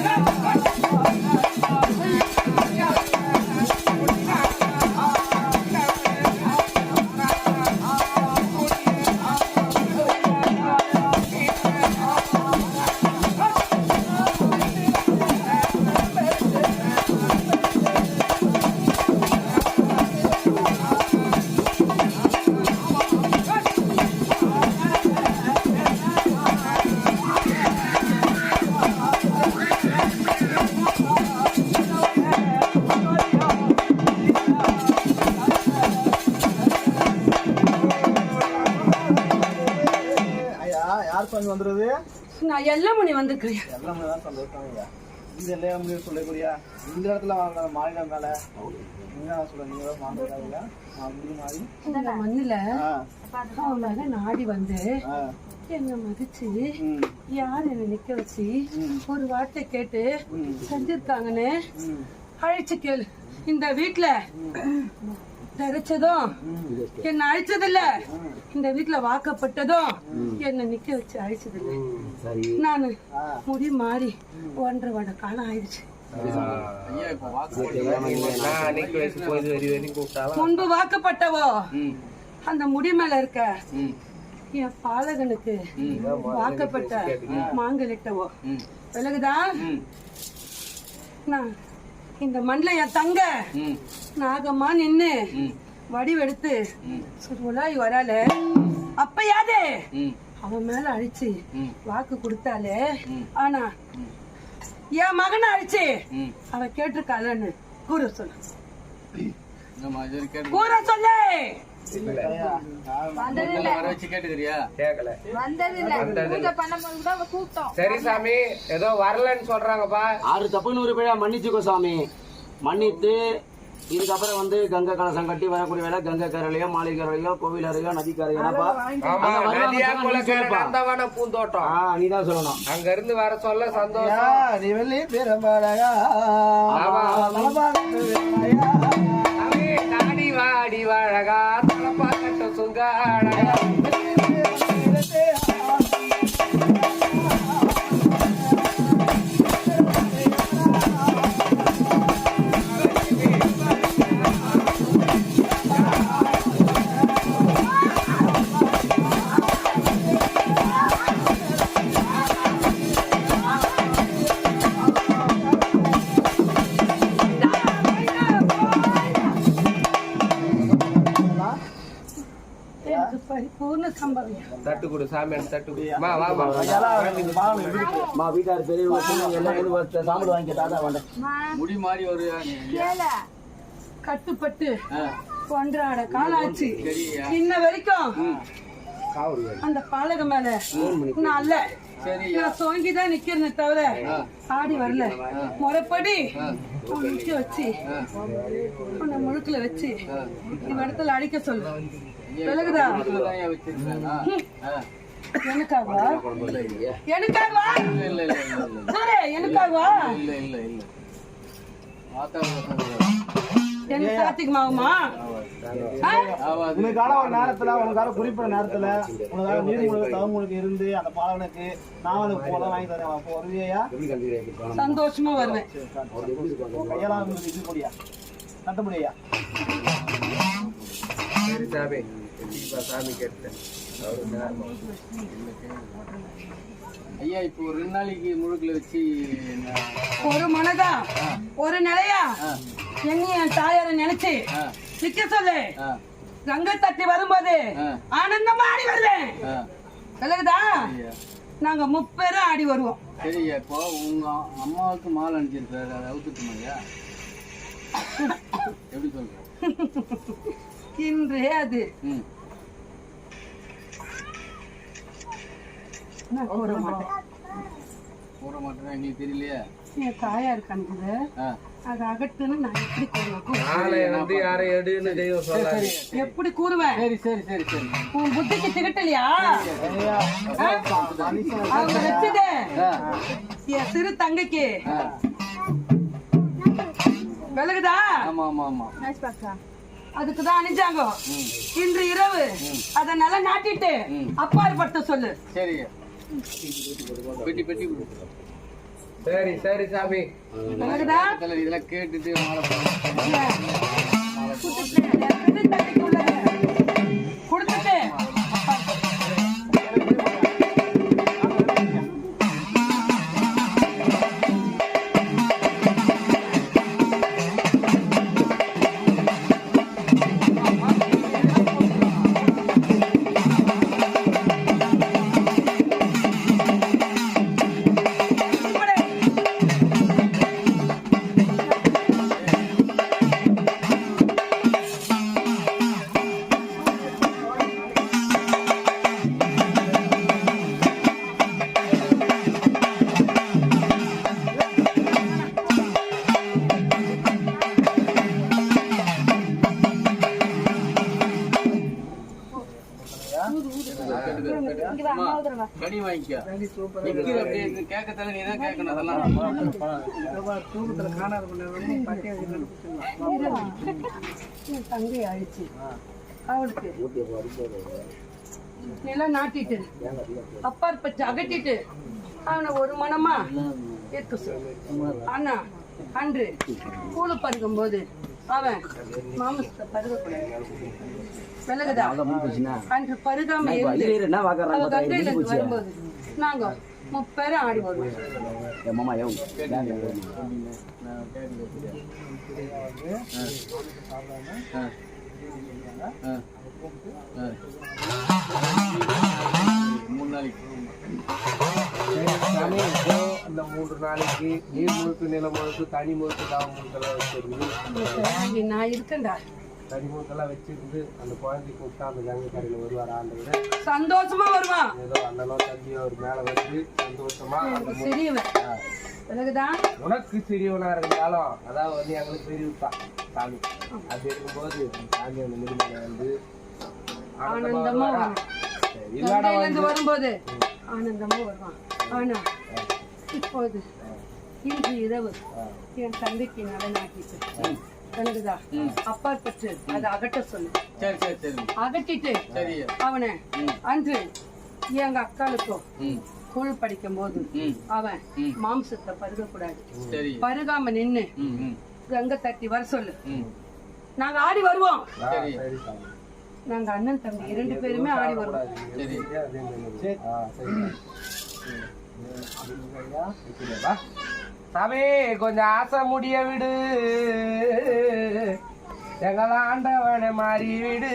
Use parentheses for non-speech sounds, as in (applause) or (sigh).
Oh, no! நான் எல்லமணி வந்திருக்கிறேன். எல்லாமே தான் சந்தோஷம் இந்த எல்லாம் சொல்லக்கூடியா? இந்த இடத்துல வாங்க மாநிலம் மேல தான் சொல்ல நீங்க மாநில அப்படி மாறி. இந்த மண்ணுல மேல நாடி வந்து என்ன மதிச்சு யார் என்ன நிக்க வச்சு ஒரு வார்த்தை கேட்டு. செஞ்சிருக்காங்கன்னு அழைச்சு கேளு. இந்த வீட்டுல தெரிச்சதும் என்ன அழிச்சதில்ல. இந்த வீட்டுல வாக்கப்பட்டதும் என்ன நிக்க வச்சு அழிச்சதில்ல. நானு முடி மாறி ஒன்றரை வட காலம் ஆயிடுச்சு. முன்பு வாக்கப்பட்டவோ அந்த முடி மேல இருக்க என் பாலகனுக்கு வாக்கப்பட்ட மாங்கலிட்டவோ. விலகுதா? நான் இந்த மண்ணில் என் தங்க. நாகம்மா நின்னு வடிவெடுத்து சுருளாய் வரால அப்பயாதே. அவன் மேல அழிச்சு வாக்கு கொடுத்தாலே ஆனா என் மகனை அழிச்சு அவ கேட்டிருக்காளன்னு கூற சொல்லு. கூற சொல்லு. சரி சாமி. ஏதோ வரலன்னு சொல்றாங்கப்பா. ஆறு தப்புன்னு ஒரு பிழை மன்னிச்சுக்கோ சாமி. மன்னித்து இதுக்கப்புறம் வந்து கங்கை கலசம் கட்டி வரக்கூடிய வேலை கங்கை கரையிலையோ மாளிகை கரையிலையோ கோவில் அருகோ நதிக்கரையோ நீ பூந்தோட்டம். ஆ நீதான் சொல்லணும். அங்க இருந்து வர சொல்ல சந்தோஷம். நீ அடிவழகா தலப்பா தட்டு கொடு சாமி தட்டு மா வா மா அம்மா வீட்டார் பெரியவங்க எல்லாம் வச்சு சாப்பிடு வாங்கி தாத்தா வேண்டாம் கட்டுப்பட்டு. ஒன்றாட காலாச்சு. இன்ன வரைக்கும் அந்த பாலக மேல நான் அல்ல. நான் சோங்கி தான் நிக்கிறேனே தவிர ஆடி வரல. முறைப்படி நிக்க வச்சு உன்னை முழுக்குல வச்சு இந்த இடத்துல அடிக்க சொல்லு. விலகுதா? ஹம். எனக்காகவா? எனக்காகவா? சரி எனக்காகவா? எனக்கு கார்த்திக் மாவுமா? ஆ? உனக்கான ஒரு நேரத்துல உனக்கான குறிப்பிட்ட நேரத்துல உனக்காக நீர்மூழ்க தவமுழுக்கு இருந்து அந்த பாலனுக்கு நான் வந்து போல வாங்கி தரேன். வருவியா சந்தோஷமா வருவேன். கையெல்லாம் வந்து இது முடியா தட்ட முடியா சரி சாமி கண்டிப்பா சாமி கேட்டேன் ஐயா இப்போ ஒரு ரெண்டு நாளைக்கு முழுக்குல வச்சு ஒரு மனதா? ஒரு நிலையா? என்னை என் தாயார நினைச்சு நிக்க சொல்லு. கங்கை தட்டி வரும்போது. ஆனந்தமா ஆடி வருவேன். விலகுதா. நாங்க முப்பேரும் ஆடி வருவோம். சரி இப்போ உங்க அம்மாவுக்கு மாலை அனுப்பிச்சிருக்காரு அதை அவுத்துட்டுமா ஐயா? (laughs) எப்படி சொல்ற இன்றே அது. நான் கூற மாட்டேன் போட மாட்டேன் எங்களுக்கு தெரியலையா. என் ஆ. அது அகட்டுன்னு நான் எப்படி கூறுவேன் எப்படி கூறுவேன்? சரி சரி சரி சரி. உன் புத்திக்கு திகட்டலையா ஆ? அவங்க வச்சது. ஆ. என் சிறு தங்கைக்கு. விலகுதா? ஆமா ஆமா ஆமா. அதுக்கு தான் அணிஞ்சாங்க. இன்று இரவு அத நல்லா நாட்டிட்டு அப்பாற்பட்ட சொல்லு. சரி. பெட்டி பெட்டி சரி சரி சாமி. இதெல்லாம் கேட்டுட்டு மாலை கனி வாங்கிக்க சூப்பர் நிக்கிது அப்படியே இருக்கு. கேட்கத்தானே நீ தான் கேட்கணும் அதெல்லாம் தூக்கத்துல காணாத பண்ண பட்டியை என் தங்கை ஆயிடுச்சு அவளுக்கு நிலம் நாட்டிட்டு அப்பார் பச்சு அகட்டிட்டு அவனை ஒரு மனமா இருக்க சொல்லு ஆனா அன்று கூழு பருகும் போது பருகாம இருந்து வரும்போது நாங்க முப்பேரும் ஆடி வருவோம். மாமா யோ மூணு நாளைக்கு சாமி இப்போ இந்த மூன்று நாளைக்கு நீர் முழுக்கு நில முழுக்கு தனி முழுக்கு தாவ முழுக்கெல்லாம் வச்சிருந்து நான் இருக்கேன்டா. தனி முழுக்கெல்லாம் வச்சிருந்து அந்த குழந்தை கூப்பிட்டா அந்த கங்கை கரையில வருவார் ஆண்டவர். சந்தோஷமா வருவான். ஏதோ அண்ணனோ தம்பியோ ஒரு மேல வந்து சந்தோஷமா விலகுதா உனக்கு சிறியவனா இருந்தாலும் அதாவது வந்து எங்களுக்கு பெரியப்பா சாமி. அப்படி இருக்கும்போது சாமி அந்த முதுமலை வந்து ஆனந்தமா இருந்து வரும்போது ஆனந்தமா வருவான். ஆனா இப்போது இன்று இரவு என் தந்தைக்கு நலனாக்கிட்டு விலகுதா அப்பார் பற்று அதை அகட்ட சொல்லு. சரி சரி சரி. அகட்டிட்டு அவனை அன்று எங்க அக்காளுக்கும் கூழ் படிக்கும் போது அவன் மாம்சத்தை பருகக்கூடாது. சரி. பருகாம நின்னு ம் ம். கங்கை தட்டி வர சொல்லு. ம். நாங்க ஆடி வருவோம். நாங்க அண்ணன் தம்பி இரண்டு பேருமே ஆடி வருவோம். சாமி கொஞ்சம் ஆசை முடிய விடு. எங்களாண்டவனை மாறி விடு.